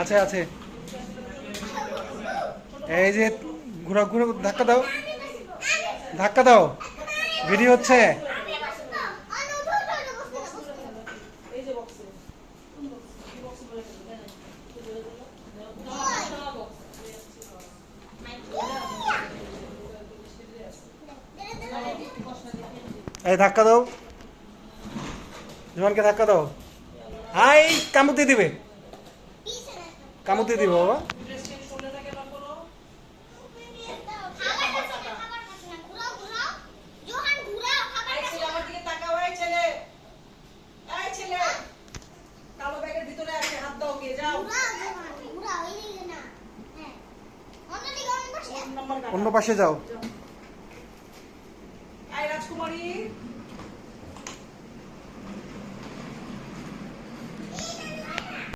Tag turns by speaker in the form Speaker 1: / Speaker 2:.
Speaker 1: আছে আছে। এই যে ঘুরা ঘুরা ধাক্কা দাও। ধাক্কা দাও। ভিডিও হচ্ছে।
Speaker 2: এই,
Speaker 1: ধাক্কা দাও। জোয়ানকে ধাক্কা দাও। আই হাই দিয়ে দিবে। কামুতে দিবে বাবা।
Speaker 2: ড্রেস চেঞ্জ করলে না কেন করো এই ছেলে আমার দিকে তাকাও এই ছেলে এই ছেলে কালো ব্যাগের ভিতরে আছে হাত দাও গিয়ে যাও।
Speaker 1: অন্য পাশে যাও।
Speaker 2: রাজকুমারী